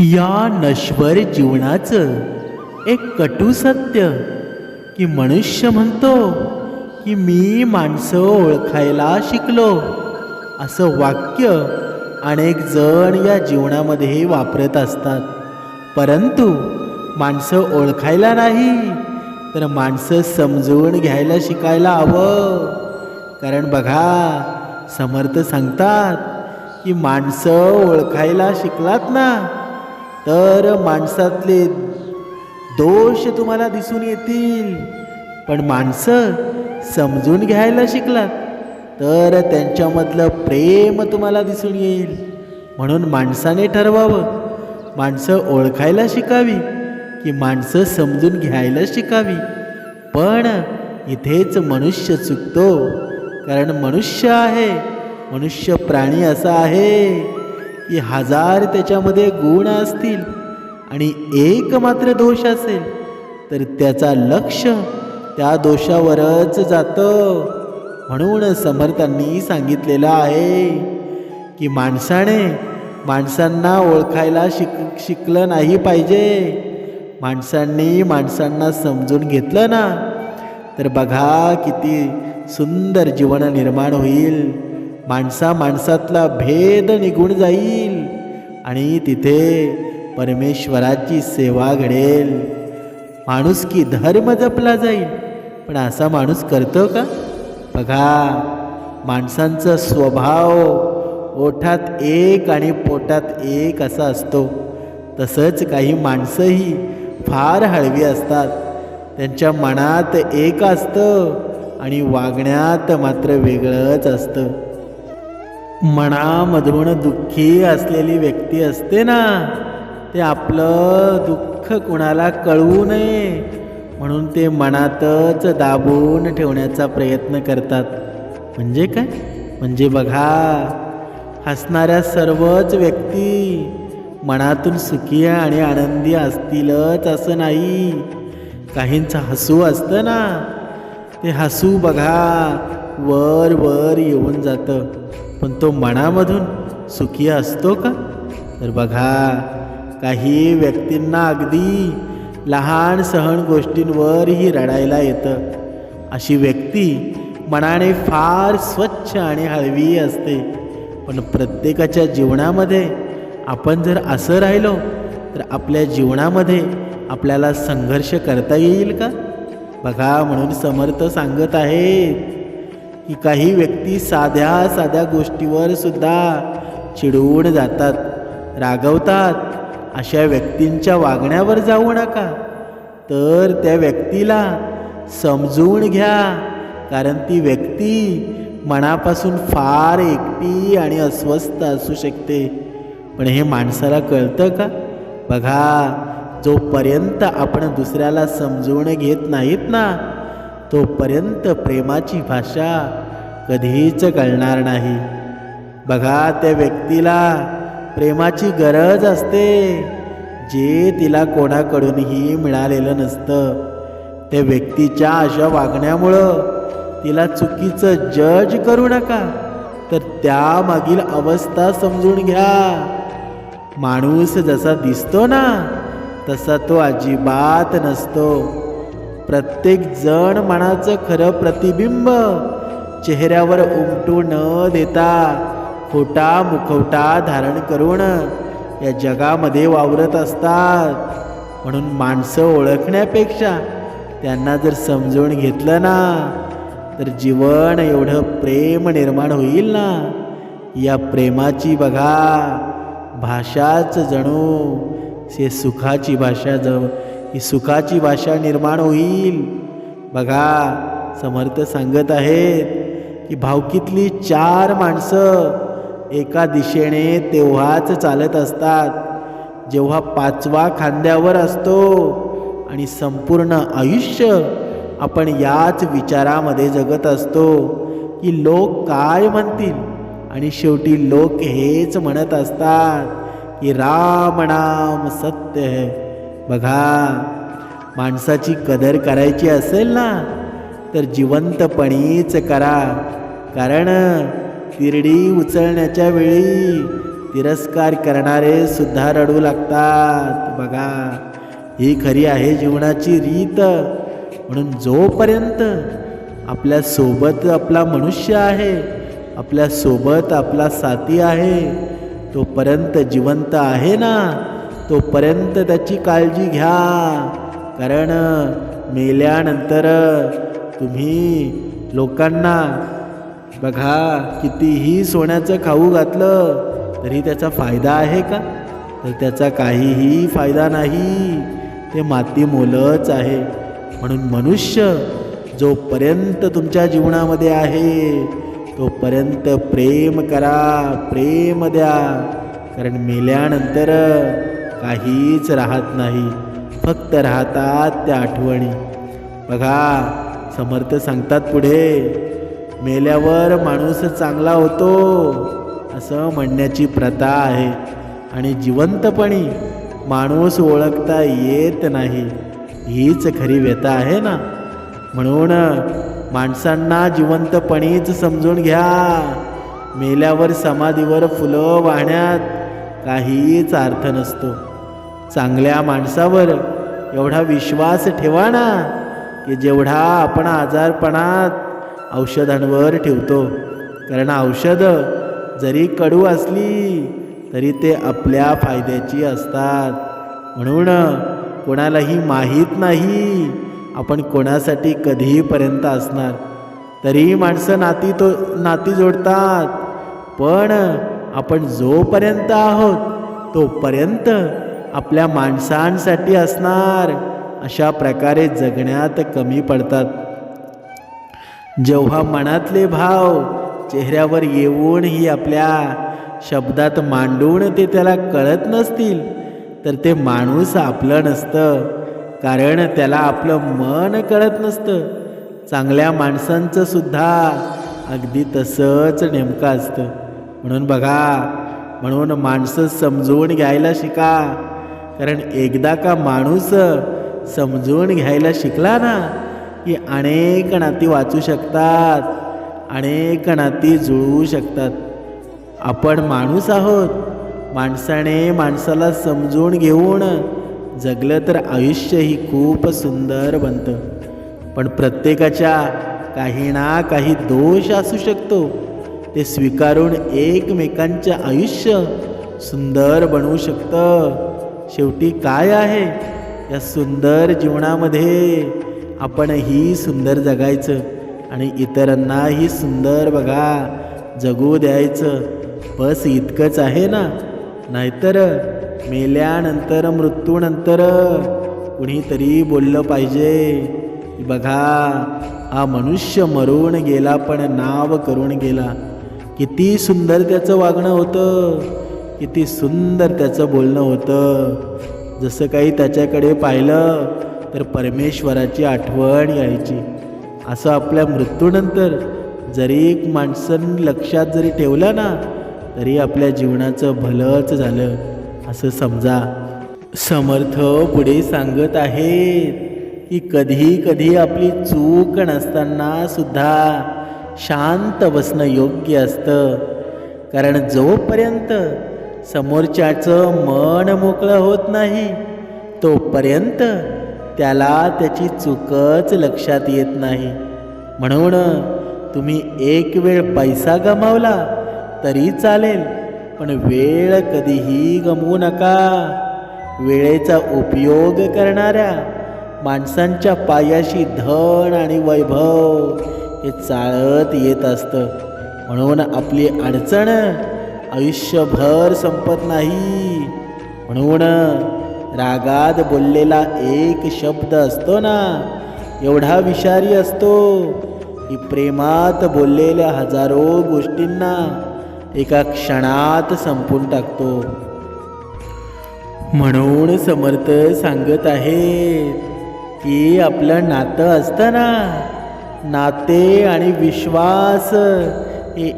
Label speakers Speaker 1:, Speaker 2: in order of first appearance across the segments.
Speaker 1: या नश्वर जीवनाचं एक कटू सत्य. की मनुष्य म्हणतो की मी माणसं ओळखायला शिकलो. असं वाक्य अनेक जण या जीवनामध्ये वापरत असतात. परंतु माणसं ओळखायला नाही तर माणसं समजून घ्यायला शिकायला हवं. कारण बघा समर्थ सांगतात की माणसं ओळखायला शिकलात ना तर माणसातले दोष तुम्हाला दिसून येतील. पण माणसं समजून घ्यायला शिकलात तर त्यांच्यामधलं प्रेम तुम्हाला दिसून येईल. म्हणून माणसाने ठरवावं. माणसं ओळखायला शिकावी की माणसं समजून घ्यायला शिकावी. पण इथेच मनुष्य चुकतो कारण मनुष्य आहे. मनुष्य प्राणी असा आहे. की हजार त्याच्यामध्ये गुण असतील आणि एक मात्र दोष असेल तर त्याचा लक्ष त्या दोषावरच जातं. म्हणून समर्थांनी सांगितलेलं आहे की माणसाने माणसांना ओळखायला शिक शिकलं नाही पाहिजे. माणसांनी माणसांना समजून घेतलं ना तर बघा किती सुंदर जीवन निर्माण होईल. माणसा माणसातला भेद निघून जाईल आणि तिथे परमेश्वराची सेवा घडेल. माणूस की धर्म जपला जाईल. पण असा माणूस करतो का? बघा माणसांचा स्वभाव ओठात एक आणि पोटात एक असा असतो. तसंच काही माणसंही फार हळवी असतात. त्यांच्या मनात एक असतं आणि वागण्यात मात्र वेगळंच असतं. मनामधून दुःखी असलेली व्यक्ती असते ना ते आपलं दुःख कुणाला कळवू नये म्हणून ते मनातच दाबून ठेवण्याचा प्रयत्न करतात. म्हणजे काय? म्हणजे बघा हसणाऱ्या सर्वच व्यक्ती मनातून सुखी आणि आनंदी असतीलच असं नाही. काहींचं हसू असतं ना ते हसू बघा वर वर येऊन जातं. पण तो मनामधून सुखी असतो का? तर बघा काही व्यक्तींना अगदी लहान सहन गोष्टींवरही रडायला येतं. अशी व्यक्ती मनाने फार स्वच्छ आणि हळवी असते. पण प्रत्येकाच्या जीवनामध्ये आपण जर असं राहिलो तर आपल्या जीवनामध्ये आपल्याला संघर्ष करता येईल का? बघा म्हणून समर्थ सांगत आहेत की काही व्यक्ती साध्या साध्या गोष्टीवर सुद्धा चिडवून जातात रागवतात. अशा व्यक्तींच्या वागण्यावर जाऊ नका. तर त्या व्यक्तीला समजून घ्या. कारण ती व्यक्ती मनापासून फार एकटी आणि अस्वस्थ असू शकते. पण हे माणसाला कळतं का? बघा जोपर्यंत आपण दुसऱ्याला समजून घेत नाहीत ना तोपर्यंत प्रेमाची भाषा कधीच कळणार नाही. बघा त्या व्यक्तीला प्रेमाची गरज असते जे तिला कोणाकडूनही मिळालेलं नसतं. त्या व्यक्तीच्या अशा वागण्यामुळं तिला चुकीचं जज करू नका तर त्यामागील अवस्था समजून घ्या. माणूस जसा दिसतो ना तसा तो अजिबात नसतो. प्रत्येक जण मनाचं खरं प्रतिबिंब. चेहऱ्यावर उमटू न देता खोटा मुखवटा धारण करून या जगामध्ये वावरत असतात. म्हणून माणसं ओळखण्यापेक्षा त्यांना जर समजून घेतलं ना तर जीवन एवढं प्रेम निर्माण होईल ना. या प्रेमाची बघा भाषाच जणू से सुखाची भाषा ज ही सुखाची भाषा निर्माण होईल. बघा समर्थ सांगत आहेत की भावकीतली चार माणसं एका दिशेने तेव्हाच चालत असतात. जेव्हा पाचवा खांद्यावर असतो आणि संपूर्ण आयुष्य आपण याच विचारामध्ये जगत असतो की लोक काय म्हणतील आणि शेवटी लोक हेच म्हणत असतात की राम नाम सत्य है. बघा माणसाची कदर करायची असेल ना तर जिवंतपणीच करा. कारण तिरडी उचलण्याच्या वेळी तिरस्कार करणारे सुद्धा रडू लागतात. बघा ही खरी आहे जीवनाची रीत. म्हणून जोपर्यंत आपल्यासोबत आपला मनुष्य आहे आपल्यासोबत आपला साथी आहे तोपर्यंत जिवंत आहे ना तोपर्यंत त्याची काळजी घ्या. कारण मेल्यानंतर तुम्ही लोकांना बघा कितीही सोन्याचं खाऊ घातलं तरी त्याचा फायदा आहे का? तर त्याचा काहीही फायदा नाही. ते माती मोलच आहे. म्हणून मनुष्य जोपर्यंत तुमच्या जीवनामध्ये आहे तोपर्यंत प्रेम करा प्रेम द्या. कारण मेल्यानंतर काहीच राहत नाही. फक्त राहतात त्या आठवणी. बघा समर्थ सांगतात पुढे मेल्यावर माणूस चांगला होतो असं म्हणण्याची प्रथा आहे. आणि जिवंतपणी माणूस ओळखता येत नाही हीच खरी व्यथा आहे ना? म्हणून माणसांना जिवंतपणीच समजून घ्या. मेल्यावर समाधीवर फुलं वाहण्यात काहीच अर्थ नसतो. चांगल्या माणसावर एवढा विश्वास ठेवा ना की जेवढा आपण आजारपणात औषधांवर ठेवतो. कारण औषधं जरी कडू असली तरी ते आपल्या फायद्याची असतात. म्हणून कोणालाही माहीत नाही आपण कोणासाठी कधीपर्यंत असणार. तरीही माणसं नाती तो नाती जोडतात. पण आपण जोपर्यंत आहोत तोपर्यंत आपल्या माणसांसाठी असणार. अशा प्रकारे जगण्यात कमी पडतात. जेव्हा मनातले भाव चेहऱ्यावर येऊनही आपल्या शब्दात मांडून ते त्याला कळत नसतील तर ते माणूस आपलं नसतं. कारण त्याला आपलं मन कळत नसतं. चांगल्या माणसांचं सुद्धा अगदी तसंच नेमकं असतं. म्हणून बघा म्हणून माणसं समजून घ्यायला शिका. कारण एकदा का माणूस समजून घ्यायला शिकला ना की अनेक नाती वाचू शकतात अनेक नाती जुळवू शकतात. आपण माणूस आहोत. माणसाने माणसाला समजून घेऊन जगलं तर आयुष्यही खूप सुंदर बनतं. पण प्रत्येकाच्या काही ना काही दोष असू शकतो. ते स्वीकारून एकमेकांचं आयुष्य सुंदर बनवू शकतं. शेवटी काय आहे? या सुंदर जीवनामध्ये आपणही सुंदर जगायचं आणि इतरांनाही सुंदर बघा जगू द्यायचं. बस इतकंच आहे ना? नाहीतर मेल्यानंतर मृत्यूनंतर कुणीतरी बोललं पाहिजे बघा हा मनुष्य मरून गेला पण नाव करून गेला. किती सुंदर त्याचं वागणं होतं. किती सुंदर त्याचं बोलणं होतं. जसं काही त्याच्याकडे पाहिलं तर परमेश्वराची आठवण यायची. असं आपल्या मृत्यूनंतर जरी एक माणसं लक्षात जरी ठेवलं ना तरी आपल्या जीवनाचं भलंच झालं. असं समजा. समर्थ पुढे सांगत आहेत की कधी कधी आपली चूक नसताना सुद्धा शांत बसणं योग्य असतं. कारण जोपर्यंत समोरच्याचं मन मोकळं होत नाही तोपर्यंत त्याला त्याची चुकच लक्षात येत नाही. म्हणून तुम्ही एक वेळ पैसा गमावला तरी चालेल पण वेळ कधीही गमवू नका. वेळेचा उपयोग करणाऱ्या माणसांच्या पायाशी धन आणि वैभव हे चाळत येत असतं. म्हणून आपली अडचण आयुष्यभर संपत नाही. म्हणून रागात बोललेला एक शब्द असतो ना एवढा विषारी असतो की प्रेमात बोललेल्या हजारो गोष्टींना एका क्षणात संपून टाकतो. म्हणून समर्थ सांगत आहेत की आपलं नातं असतं ना नाते आणि विश्वास हे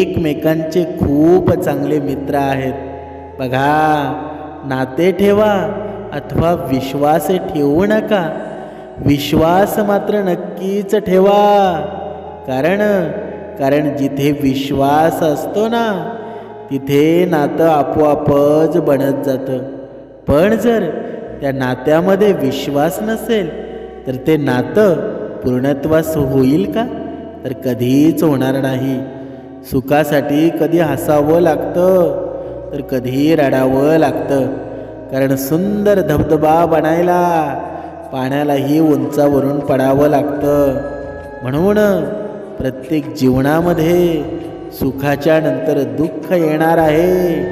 Speaker 1: एकमेकांचे खूप चांगले मित्र आहेत. बघा नाते ठेवा अथवा विश्वास ठेवू नका. विश्वास मात्र नक्कीच ठेवा. कारण कारण जिथे विश्वास असतो ना तिथे नातं आपोआपच बनत जातं. पण जर त्या नात्यामध्ये विश्वास नसेल तर ते नातं पूर्णत्वास होईल का? तर कधीच होणार नाही. सुखासाठी कधी हसावं लागतं? तर कधी रडावं लागतं. कारण सुंदर धबधबा बनायला पाण्यालाही उंचावरून पडावं लागतं. म्हणून प्रत्येक जीवनामध्ये सुखाच्या नंतर दुःख येणार आहे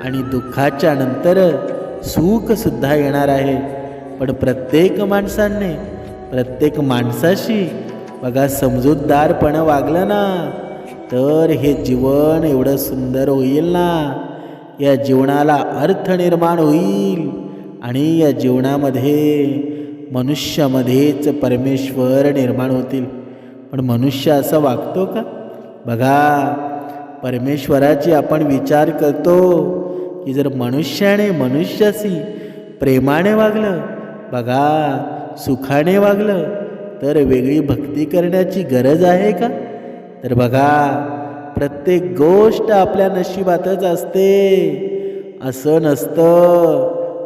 Speaker 1: आणि दुःखाच्या नंतर सुखसुद्धा येणार आहे. पण प्रत्येक माणसाने प्रत्येक माणसाशी बघा समजूतदारपणं वागलं ना तर हे जीवन एवढं सुंदर होईल ना? या जीवनाला अर्थ निर्माण होईल. आणि या जीवनामध्ये मनुष्यामध्येच परमेश्वर निर्माण होतील. पण मनुष्य असं वागतो का? बघा परमेश्वराची आपण विचार करतो की जर मनुष्याने मनुष्याशी प्रेमाने वागलं बघा सुखाने वागलं तर वेगळी भक्ती करण्याची गरज आहे का? तर बघा प्रत्येक गोष्ट आपल्या नशिबातच असते. असं नसतं.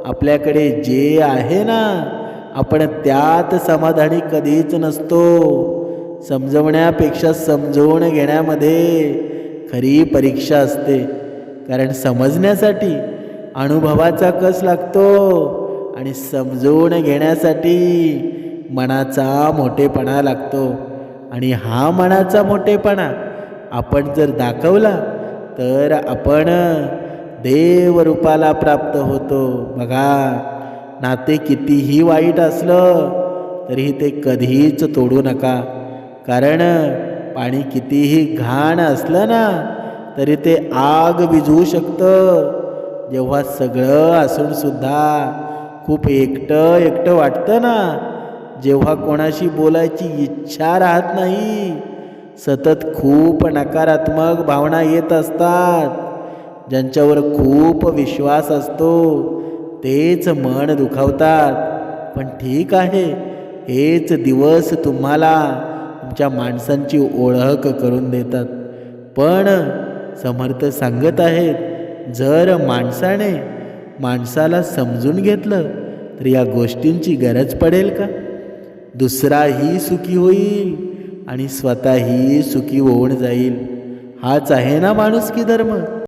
Speaker 1: आपल्याकडे जे आहे ना आपण त्यात समाधानी कधीच नसतो. समजवण्यापेक्षा समजवून घेण्यामध्ये खरी परीक्षा असते. कारण समजण्यासाठी अनुभवाचा कस लागतो आणि समजवून घेण्यासाठी मनाचा मोठेपणा लागतो. आणि हा मनाचा मोठेपणा आपण जर दाखवला तर आपण देवरूपाला प्राप्त होतो. बघा नाते कितीही वाईट असलं तरीही ते कधीच तोडू नका. कारण पाणी कितीही घाण असलं ना तरी ते आग विझवू शकतं. जेव्हा सगळं असूनसुद्धा खूप एकटं एकटं वाटतं ना जेव्हा कोणाशी बोलायची इच्छा राहत नाही सतत खूप नकारात्मक भावना येत असतात. ज्यांच्यावर खूप विश्वास असतो तेच मन दुखावतात. पण ठीक आहे हेच दिवस तुम्हाला तुमच्या माणसांची ओळख करून देतात. पण समर्थ सांगत आहेत जर माणसाने माणसाला समजून घेतलं तर या गोष्टींची गरज पडेल का? दुसराही सुखी होईल आणि स्वतःही सुखी होऊन जाईल. हाच आहे ना माणूस की धर्म?